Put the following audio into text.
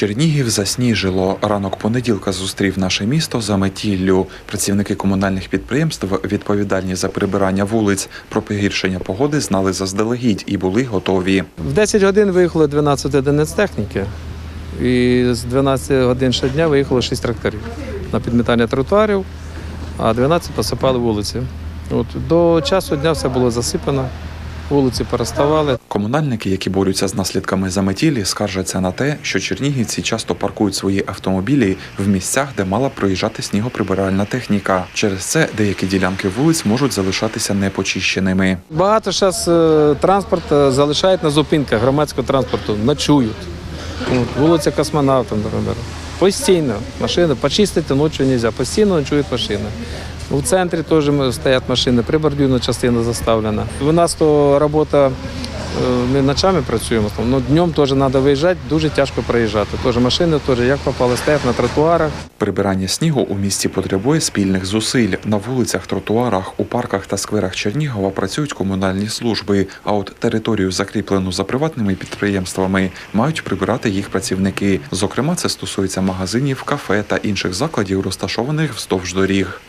Чернігів засніжило. Ранок понеділка зустрів наше місто за метіллю. Працівники комунальних підприємств, відповідальні за прибирання вулиць, про погіршення погоди знали заздалегідь і були готові. В 10 годин виїхало 12 одиниць техніки, і з 12 годин щодня виїхало 6 тракторів на підмітання тротуарів, а 12 посипали вулиці. От, до часу дня все було засипано, вулиці переставали. Комунальники, які борються з наслідками заметілі, скаржаться на те, що чернігівці часто паркують свої автомобілі в місцях, де мала проїжджати снігоприбиральна техніка. Через це деякі ділянки вулиць можуть залишатися непочищеними. Багато зараз транспорт е, залишають на зупинках громадського транспорту, ночують. Вулиця Космонавта, наприклад. Постійно машини почистити ночі не можна, постійно ночують машини. У центрі теж стоять машини, прибордюрна частина заставлена. У нас то робота, е, ми ночами працюємо, але днем теж треба виїжджати, дуже тяжко проїжджати. Теж машини теж як попали, стоять на тротуарах. Прибирання снігу у місті потребує спільних зусиль. На вулицях, тротуарах, у парках та скверах Чернігова працюють комунальні служби. А от територію, закріплену за приватними підприємствами, мають прибирати їх працівники. Зокрема, це стосується магазинів, кафе та інших закладів, розташованих вздовж доріг.